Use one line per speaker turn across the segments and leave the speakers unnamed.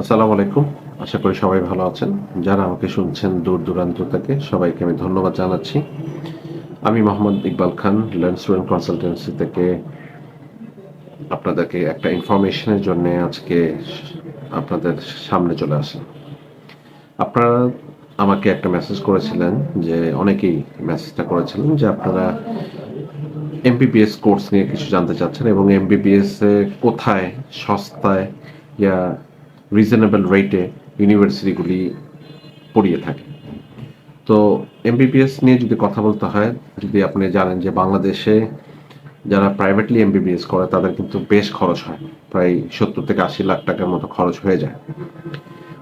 আসসালামু আলাইকুম। আশা করি সবাই ভালো আছেন। যারা আমাকে শুনছেন দূর দূরান্ত থেকে, সবাইকে আমি ধন্যবাদ জানাচ্ছি। আমি Mohammad Iqbal Khan learn student consultancy থেকে। আপনাদেরকে একটা ইনফরমেশনের জন্য আজকে আপনাদের সামনে চলে আসলাম। আপনারা আমাকে একটা মেসেজ করেছিলেন যে, অনেকেই মেসেজটা করেছিলেন যে, আপনারা এমবিবিএস কোর্স নিয়ে কিছু জানতে চাচ্ছেন এবং এমবিবিএস কোথায়, সস্তায়, ইয়া রিজনেবল রেটে ইউনিভার্সিটিগুলি পড়িয়ে থাকে। তো এমবিবিএস নিয়ে যদি কথা বলতে হয়, যদি আপনি জানেন যে বাংলাদেশে যারা প্রাইভেটলি এমবিবিএস করে, তাদের কিন্তু বেশ খরচ হয়। প্রায় সত্তর থেকে আশি লাখ টাকার মতো খরচ হয়ে যায়।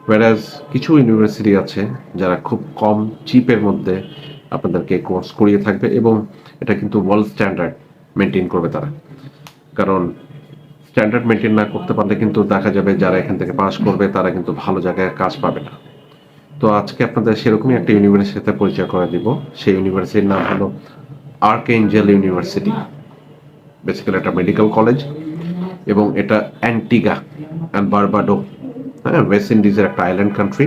ওয়ারাজ কিছু ইউনিভার্সিটি আছে, যারা খুব কম চিপের মধ্যে আপনাদেরকে কোর্স করিয়ে থাকবে এবং এটা কিন্তু ওয়ার্ল্ড স্ট্যান্ডার্ড মেনটেন করবে তারা। কারণ স্ট্যান্ডার্ড মেনটেন না করতে পারলে কিন্তু দেখা যাবে যারা এখান থেকে পাস করবে, তারা কিন্তু ভালো জায়গায় কাজ পাবে না। তো আজকে আপনাদের সেরকমই একটা ইউনিভার্সিটিতে পরিচয় করে দিব। সেই ইউনিভার্সিটির নাম হলো আর্ক এঞ্জেল ইউনিভার্সিটি বেসিক্যালি একটা মেডিকেল কলেজ এবং এটা অ্যান্টিগা অ্যান্ড বারবাডো হ্যাঁ ওয়েস্ট ইন্ডিজের একটা আইল্যান্ড কান্ট্রি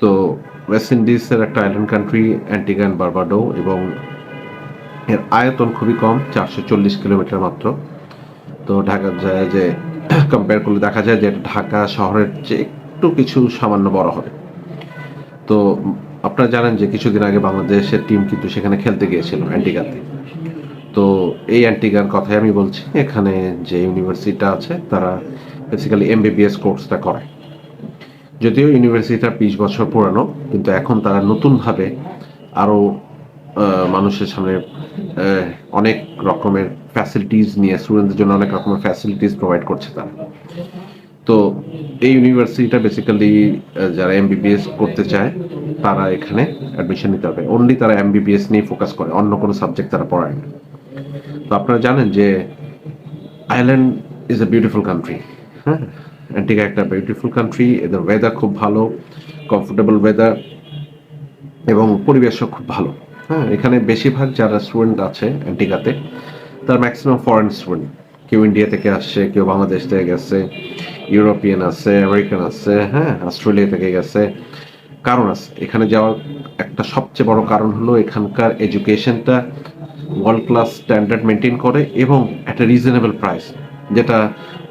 তো ওয়েস্ট ইন্ডিজের একটা island country Antigua and Barbados এবং এর আয়তন খুবই কম, চারশো চল্লিশ কিলোমিটার মাত্র। তো ঢাকা যায় যে কম্পেয়ার করলে দেখা যায় যে, ঢাকা শহরের চেয়ে একটু কিছু সামান্য বড় হবে। তো আপনারা জানেন যে, কিছুদিন আগে বাংলাদেশের টিম কিন্তু সেখানে খেলতে গিয়েছিল অ্যান্টিগাতে তো এই অ্যান্টিগার কথাই আমি বলছি, এখানে যে ইউনিভার্সিটিটা আছে, তারা বেসিক্যালি এমবিবিএস কোর্সটা করে। যদিও ইউনিভার্সিটিটা বিশ বছর পুরানো, কিন্তু এখন তারা নতুনভাবে আরও মানুষের সামনে অনেক রকমের ফ্যাসিলিটিস নিয়ে স্টুডেন্টদের জন্য অনেক রকমের ফ্যাসিলিটিস প্রোভাইড করছে তারা। তো এই ইউনিভার্সিটিটা বেসিক্যালি যারা এমবিবিএস করতে চায়, তারা এখানে অ্যাডমিশন নিতে হবে। অনলি তারা এমবিবিএস নিয়ে ফোকাস করে, অন্য কোনো সাবজেক্ট তারা পড়ায় না। তো আপনারা জানেন যে Ireland is a beautiful country হ্যাঁ? অ্যান্টিকা একটা বিউটিফুল কান্ট্রি এদের ওয়েদার খুব ভালো কমফোর্টেবল ওয়েদার এবং পরিবেশও খুব ভালো। হ্যাঁ এখানে বেশিরভাগ যারা স্টুডেন্ট আছে অ্যান্টিকাতে তার ম্যাক্সিমাম ফরেন স্টুডেন্ট কেউ ইন্ডিয়া থেকে আসছে, কেউ বাংলাদেশ থেকে গেছে ইউরোপিয়ান আছে আমেরিকান আছে হ্যাঁ অস্ট্রেলিয়া থেকে গেছে। কারণ আছে, এখানে যাওয়ার একটা সবচেয়ে বড় কারণ হলো এখানকার এডুকেশনটা ওয়ার্ল্ড ক্লাস স্ট্যান্ডার্ড মেনটেন করে এবং একটা রিজনেবল প্রাইস যেটা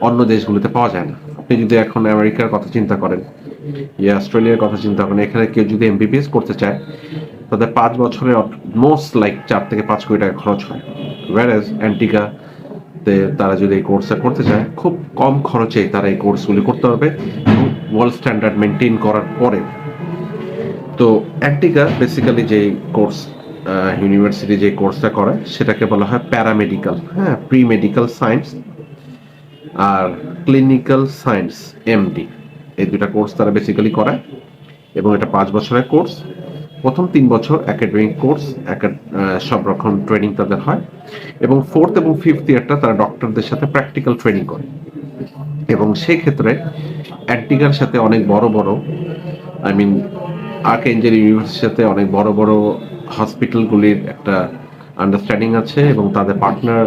অন্য দেশগুলোতে পাওয়া যায় না। আপনি যদি এখন আমেরিকার কথা চিন্তা করেন, ইয়া অস্ট্রেলিয়ার কথা চিন্তা করেন, এখানে কেউ যদি এমবিবিএস করতে চায় তাদের পাঁচ বছরে মোস্ট লাইক চার থেকে পাঁচ কোটি টাকা খরচ হয়। ওয়ারেজ অ্যান্টিকা তারা যদি এই কোর্সটা করতে চায়, খুব কম খরচে তারা এই কোর্সগুলি করতে পারবে এবং ওয়ার্ল্ড স্ট্যান্ডার্ড মেনটেন করার পরে। তো অ্যান্টিকা বেসিক্যালি যে কোর্স ইউনিভার্সিটি যে কোর্সটা করে, সেটাকে বলা হয় প্যারামেডিক্যাল হ্যাঁ প্রি মেডিক্যাল সায়েন্স আর ক্লিনিক্যাল সায়েন্স এমডি এই দুটা কোর্স তারা বেসিক্যালি করায় এবং এটা পাঁচ বছরের কোর্স প্রথম তিন বছর একাডেমিক কোর্স সব রকম ট্রেনিং তাদের হয় এবং ফোর্থ এবং ফিফথ ইয়ারটা তারা ডক্টরদের সাথে প্র্যাকটিক্যাল ট্রেনিং করে। এবং সেই ক্ষেত্রে অ্যান্টিকার সাথে অনেক বড় বড় আই মিন আর্ক এঞ্জেল ইউনিভার্সিটির সাথে অনেক বড় বড় হসপিটালগুলির একটা আন্ডারস্ট্যান্ডিং আছে এবং তাদের পার্টনার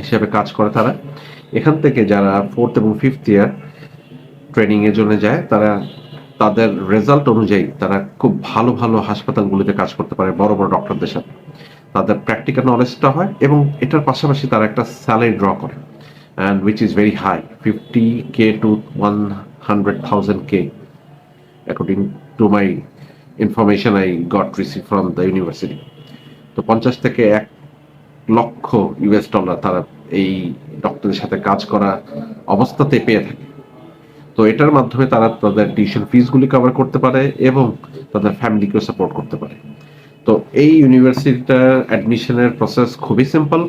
হিসেবে কাজ করে তারা। এখান থেকে যারা ফোর্থ এবং ফিফথ ইয়ার ট্রেনিংয়ের জন্য যায়, তারা তাদের রেজাল্ট অনুযায়ী তারা খুব ভালো ভালো হাসপাতালগুলিতে কাজ করতে পারে, বড় বড় ডক্টরদের সাথে। তাদের প্র্যাকটিক্যাল নলেজটা হয় এবং এটার পাশাপাশি তারা একটা স্যালারি ড্র করে and which is very high fifty K to one hundred thousand K according to my information I got receive from the university তো পঞ্চাশ থেকে এক লক্ষ ইউএস ডলার তারা এই ডক্টরের সাথে কাজ করা অবস্থাতে পেয়ে থাকে। তো এটার মাধ্যমে তারা তাদের টিউশন ফিসগুলি কভার করতে পারে এবং তাদের ফ্যামিলিকেও সাপোর্ট করতে পারে। তো এই ইউনিভার্সিটিটার অ্যাডমিশনের প্রসেস খুবই সিম্পল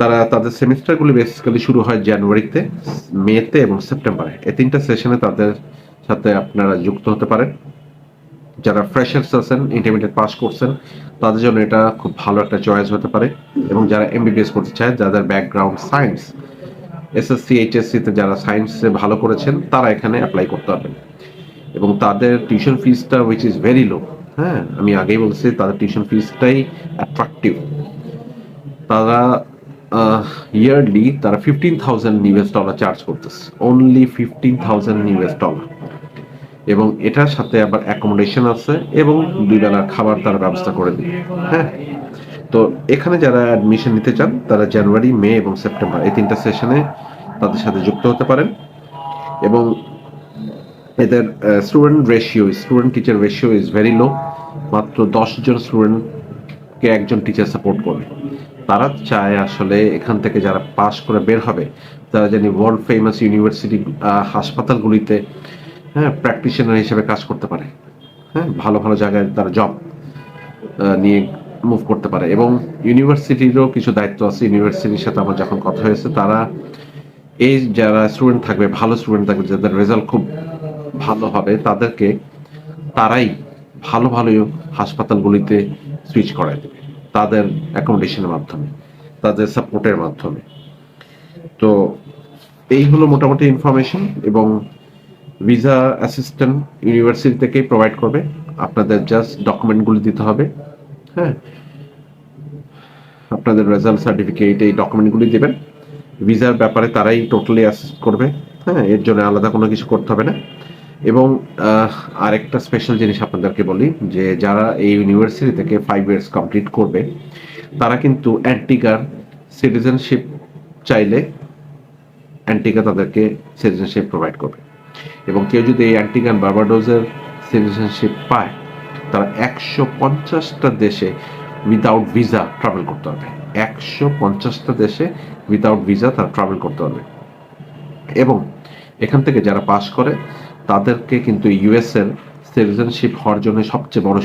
তারা তাদের সেমিস্টারগুলি বেসিক্যালি শুরু হয় জানুয়ারিতে মেতে এবং সেপ্টেম্বরে এই তিনটা সেশনে তাদের সাথে আপনারা যুক্ত হতে পারেন। যারা ফ্রেশার্স আছেন ইন্টারমিডিয়েট পাস করছেন, তাদের জন্য এটা খুব ভালো একটা চয়েস হতে পারে। এবং যারা এমবিবিএস করতে চায়, যাদের ব্যাকগ্রাউন্ড সায়েন্স এসএসসি এইচএসসিতে যারা সায়েন্সে ভালো করেছেন, তারা এখানে অ্যাপ্লাই করতে পারবেন। এবং তাদের টিউশন ফিসটা উইচ ইজ ভেরি লো হ্যাঁ আমি আগেই বলছি, তাদের টিউশন ফিসটাই অ্যাট্রাকটিভ তারা ইয়ারলি তারা fifteen thousand US dollar charge করতেছে। Only fifteen thousand US dollar এবং এটার সাথে আবার অ্যাকোমোডেশন আছে এবং দুই বেলার খাবার তারা ব্যবস্থা করে দিবে। হ্যাঁ তো এখানে যারা অ্যাডমিশন নিতে চান, তারা জানুয়ারি, মে এবং সেপ্টেম্বর এই তিনটা সেশনে তাদের সাথে যুক্ত হতে পারেন। এবং এদের student ratio student teacher ratio is very low মাত্র দশজন স্টুডেন্টকে একজন টিচার সাপোর্ট করবে। তারা চায় আসলে এখান থেকে যারা পাশ করে বের হবে, তারা জানি ওয়ার্ল্ড ফেমাস ইউনিভার্সিটি হাসপাতালগুলিতে হ্যাঁ প্র্যাকটিশনার হিসেবে কাজ করতে পারে। হ্যাঁ ভালো ভালো জায়গায় তারা জব নিয়ে মুভ করতে পারে। এবং ইউনিভার্সিটিরও কিছু দায়িত্ব আছে। ইউনিভার্সিটির সাথে আমার যখন কথা হয়েছে, তারা এই যারা স্টুডেন্ট থাকবে, ভালো স্টুডেন্ট থাকবে, যাদের রেজাল্ট খুব ভালো হবে, তাদেরকে তারাই ভালো ভালো হাসপাতালগুলিতে সুইচ করায় দেবে। তাদের অ্যাকোমোডেশনের মাধ্যমে, তাদের সাপোর্টের মাধ্যমে। তো এই হলো মোটামুটি ইনফরমেশন এবং ভিসা অ্যাসিস্ট্যান্ট ইউনিভার্সিটি থেকেই প্রোভাইড করবে। আপনাদের জাস্ট ডকুমেন্টগুলি দিতে হবে। হ্যাঁ। আপনাদের রেজাল্ট সার্টিফিকেট এই ডকুমেন্টগুলি দেবেন। ভিসার ব্যাপারে তারাই টোটালি অ্যাসিস্ট করবে। হ্যাঁ এর জন্য আলাদা কোনো কিছু করতে হবে না। এবং আরেকটা স্পেশাল জিনিস আপনাদেরকে বলি, যে যারা এই ইউনিভার্সিটি থেকে ফাইভ ইয়ার্স কমপ্লিট করবে, তারা কিন্তু অ্যান্টিকার সিটিজেনশিপ চাইলে অ্যান্টিকা তাদেরকে সিটিজেনশিপ প্রোভাইড করবে। এবং কেউ যদি এই অ্যান্টিগান বার্বাডোজের সিটিজেনশিপ পায় তারা একশো পঞ্চাশটা দেশে উইদাউট ভিসা ট্রাভেল করতে হবে একশো পঞ্চাশটা দেশে উইদাউট ভিসা তারা ট্রাভেল করতে হবে এবং এখান থেকে যারা পাস করে, তাদেরকে কিন্তু ইউএসএর সিটিজেনশিপ হওয়ার জন্য সবচেয়ে বড়